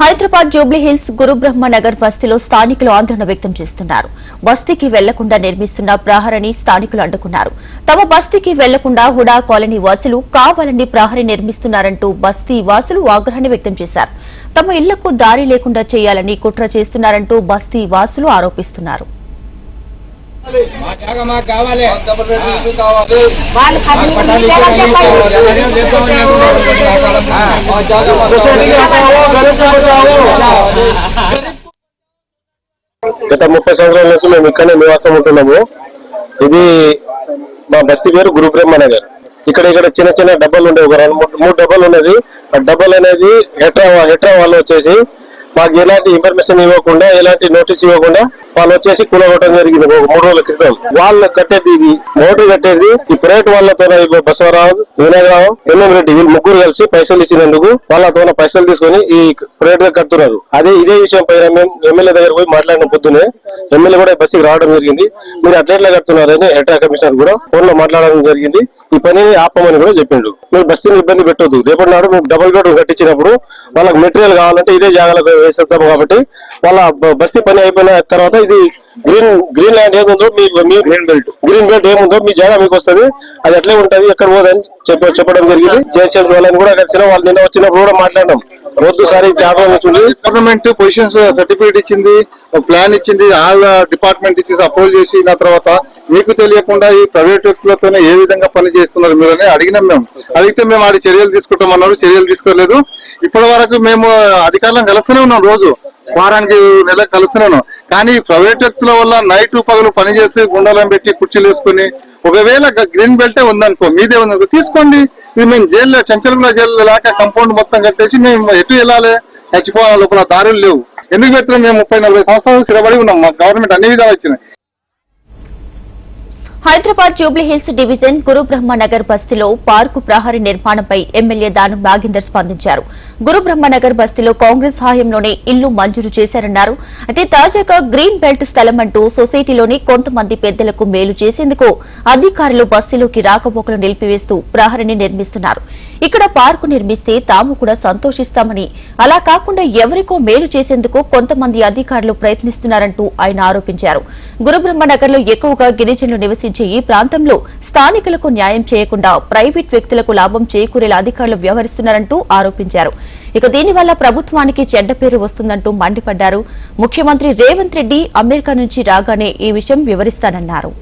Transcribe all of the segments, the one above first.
హైదరాబాద్ జూబ్లీహిల్స్ గురుబ్రహ్మ నగర్ బస్తీలో స్థానికులు ఆందోళన వ్యక్తం చేస్తున్నారు. బస్తీకి వెళ్ళకుండా నిర్మిస్తున్న ప్రహరిని స్థానికులు అడ్డుకున్నారు. తమ బస్తీకి వెళ్ళకుండా హుడా కాలనీ వాసులు కావాలని ప్రహరి నిర్మిస్తున్నారంటూ బస్తీ వాసులు ఆగ్రహాన్ని వ్యక్తం చేశారు. తమ ఇళ్ళకు దారి లేకుండా చేయాలని కుట్ర చేస్తున్నారంటూ బస్తీ వాసులు ఆరోపిస్తున్నారు. గత ముప్పై సంవత్సరాల నుంచి మేము ఇక్కడనే నివాసం ఉంటున్నాము ఇది మా బస్తీ పేరు గురుబ్రహ్మ నగర్ ఇక్కడ ఇక్కడ చిన్న చిన్న డబ్బాలు ఉండే ఒక రెండు మూడు మూడు డబ్బాలు ఉన్నది ఆ డబ్బాలు అనేది హెట్రా హెట్రా వాళ్ళు వచ్చేసి మాకు ఎలాంటి ఇన్ఫర్మేషన్ ఇవ్వకుండా ఎలాంటి నోటీస్ ఇవ్వకుండా వాళ్ళు వచ్చేసి కూలగొట్టడం జరిగింది. ఒక మూడు రోజుల క్రితం. వాళ్ళు కట్టేది ఇది. మోటార్ కట్టేది. ఈ ప్రైవేట్ వాళ్ళతో బసవరావు వినాయకరావు ఎన్ఎం రెడ్డి వీళ్ళు ముగ్గురు కలిసి పైసలు ఇచ్చినందుకు వాళ్ళతో పైసలు తీసుకొని ఈ ప్రైవేట్గా కడుతున్నారు. అదే ఇదే విషయం పైన మేము ఎమ్మెల్యే దగ్గర పోయి మాట్లాడిన పొద్దునే ఎమ్మెల్యే కూడా బస్సుకి రావడం జరిగింది. మీరు అట్లెట్లా కడుతున్నారని హెడ్రా కమిషనర్ కూడా ఫోన్లో మాట్లాడడం జరిగింది. ఈ పని ఆపమని కూడా చెప్పిండు. మీరు బస్తీని ఇబ్బంది పెట్టొద్దు. రేపటి నాడు మేము డబుల్ రోడ్ కట్టించినప్పుడు వాళ్ళకి మెటీరియల్ కావాలంటే ఇదే జాగాలకు వేసేద్దాం కాబట్టి వాళ్ళ బస్తీ పని అయిపోయిన తర్వాత ఇది గ్రీన్ గ్రీన్ ల్యాండ్ ఏముందో మీ గ్రీన్ బెల్ట్ గ్రీన్ బెల్ట్ ఏముందో మీ జాగా మీకు వస్తుంది. అది అట్లే ఉంటది ఎక్కడ పోదని చెప్ప చెప్పడం జరిగింది. జేసీఎం వాళ్ళని కూడా కలిసిన వాళ్ళు నిన్న వచ్చినప్పుడు కూడా మాట్లాడడం. రోజు సారి జాగ్రత్త నుంచి గవర్నమెంట్ పొజిషన్స్ సర్టిఫికేట్ ఇచ్చింది uh, ప్లాన్ ఇచ్చింది ఆల్ డిపార్ట్మెంట్ uh, ఇచ్చేసి అప్రూవల్ చేసిన తర్వాత. మీకు తెలియకుండా ఈ ప్రైవేట్ వ్యక్తులతోనే ఏ విధంగా పని చేస్తున్నారు మీరు అని అడిగినాం మేము. అడిగితే మేము ఆడి చర్యలు తీసుకుంటామన్నారు చర్యలు తీసుకోలేదు. ఇప్పటి వరకు మేము uh, అధికారులను కలుస్తూనే ఉన్నాం రోజు. వారానికి నెల కలుస్తున్నాను. కానీ ప్రైవేట్ వ్యక్తుల వల్ల నైట్ పగలు పని చేసి గుండాలను పెట్టి కుర్చీలు వేసుకుని ఒకవేళ గ్రీన్ బెల్టే ఉందనుకో మీదే ఉందనుకో తీసుకోండి. ఇది మేము జైల్లో చంచలగూడ జైల్లో లేక కంపౌండ్ మొత్తం కట్టేసి మేము ఎటు వెళ్ళాలి? చచ్చిపోవాలి లోపల దారులు లేవు. ఎందుకు పెడుతున్నాం మేము ముప్పై నలభై సంవత్సరాలు స్థిరపడి ఉన్నాం. మా గవర్నమెంట్ అన్ని విధాలు ఇచ్చినాయి Hyderabad Jubilee Hills division Gurubrahma Nagar బస్తీలో పార్కు ప్రహరీ నిర్మాణంపై ఎమ్మెల్యే దానం నాగేందర్ స్పందించారు. గురుబ్రహ్మ నగర్ బస్తీలో కాంగ్రెస్ హాయంలోనే ఇల్లు మంజూరు చేశారన్నారు. అయితే తాజాగా గ్రీన్ బెల్ట్ స్థలం అంటూ సొసైటీలోని కొంతమంది పెద్దలకు మేలు చేసేందుకు అధికారులు బస్తీలోకి రాకపోకలు నిలిపివేస్తూ ప్రహరిని నిర్మిస్తున్నారు. ఇక్కడ పార్కు నిర్మిస్తే తాము కూడా సంతోషిస్తామని అలా కాకుండా ఎవరికో మేలు చేసేందుకు కొంతమంది అధికారులు ప్రయత్నిస్తున్నారంటూ ఆయన ఆరోపించారు. గురుబ్రహ్మ నగర్లో ఎక్కువగా గిరిజనులు నివసించే ఈ ప్రాంతంలో స్థానికులకు న్యాయం చేయకుండా ప్రైవేట్ వ్యక్తులకు లాభం చేకూరేలా అధికారులు వ్యవహరిస్తున్నారంటూ ఆరోపించారు. ఇక దీనివల్ల ప్రభుత్వానికి చెడ్డ పేరు వస్తుందంటూ మండిపడ్డారు. ముఖ్యమంత్రి రేవంత్ రెడ్డి అమెరికా నుంచి రాగానే ఈ విషయం వివరిస్తానన్నారు.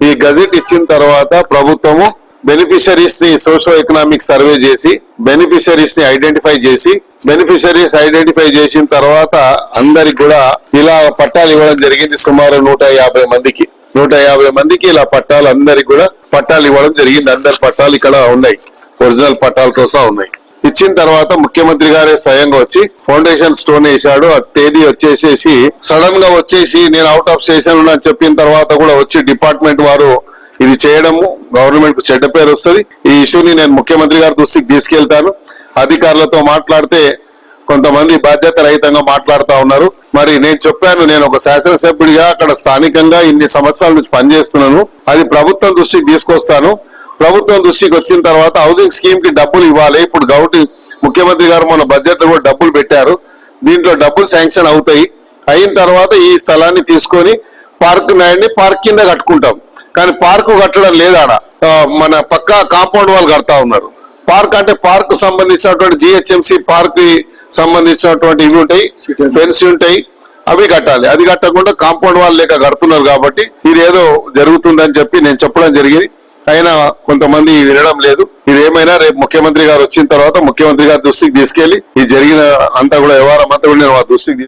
ఈ గజెట్ ఇచ్చిన తర్వాత ప్రభుత్వము బెనిఫిషరీస్ని సోషో ఎకనామిక్ సర్వే చేసి బెనిఫిషరీస్ని ఐడెంటిఫై చేసి బెనిఫిషరీస్ ఐడెంటిఫై చేసిన తర్వాత అందరికి కూడా ఇలా పట్టాలు ఇవ్వడం జరిగింది సుమారు నూట యాభై మందికి. నూట యాభై మందికి ఇలా పట్టాలు అందరికి కూడా పట్టాలు ఇవ్వడం జరిగింది. అందరి పట్టాలు ఇక్కడ ఉన్నాయి. ఒరిజినల్ పట్టాలతో సహా ఉన్నాయి. ఇచ్చిన తర్వాత ముఖ్యమంత్రి గారే స్వయంగా వచ్చి ఫౌండేషన్ స్టోన్ వేశాడు. ఆ తేదీ వచ్చేసేసి సడన్గా వచ్చేసి నేను అవుట్ ఆఫ్ స్టేషన్ అని చెప్పిన తర్వాత కూడా వచ్చి డిపార్ట్మెంట్ వారు ఇది చేయడము గవర్నమెంట్కు చెడ్డ పేరు వస్తుంది. ఈ ఇష్యూని నేను ముఖ్యమంత్రి గారి దృష్టికి తీసుకెళ్తాను. అధికారులతో మాట్లాడితే కొంతమంది బాధ్యత రహితంగా మాట్లాడుతా ఉన్నారు. మరి నేను చెప్పాను నేను ఒక శాసనసభ్యుడిగా అక్కడ స్థానికంగా ఇన్ని సంవత్సరాల నుంచి పనిచేస్తున్నాను. అది ప్రభుత్వం దృష్టికి తీసుకొస్తాను. ప్రభుత్వం దృష్టికి వచ్చిన తర్వాత హౌసింగ్ స్కీమ్కి డబ్బులు ఇవ్వాలి. ఇప్పుడు గౌటి ముఖ్యమంత్రి గారు మన బడ్జెట్లో కూడా డబ్బులు పెట్టారు. దీంట్లో డబ్బులు శాంక్షన్ అవుతాయి. అయిన తర్వాత ఈ స్థలాన్ని తీసుకొని పార్క్ని పార్క్ కింద కట్టుకుంటాం. కానీ పార్కు కట్టడం లేదాడ మన పక్క కాంపౌండ్ వాళ్ళు కడతా ఉన్నారు. పార్క్ అంటే పార్క్ సంబంధించినటువంటి జిహెచ్ఎంసి పార్క్ సంబంధించినటువంటి ఇవి ఉంటాయి ఫెన్స్ ఉంటాయి అవి కట్టాలి. అది కట్టకుండా కాంపౌండ్ వాళ్ళు లేక కడుతున్నారు కాబట్టి ఇది ఏదో జరుగుతుందని చెప్పి నేను చెప్పడం జరిగింది. అయినా కొంతమంది వినడం లేదు. ఇది ఏమైనా రేపు ముఖ్యమంత్రి గారు వచ్చిన తర్వాత ముఖ్యమంత్రి గారి దృష్టికి తీసుకెళ్ళి ఇది జరిగిన అంతా కూడా వ్యవహారం అంతా కూడా నేను దృష్టికి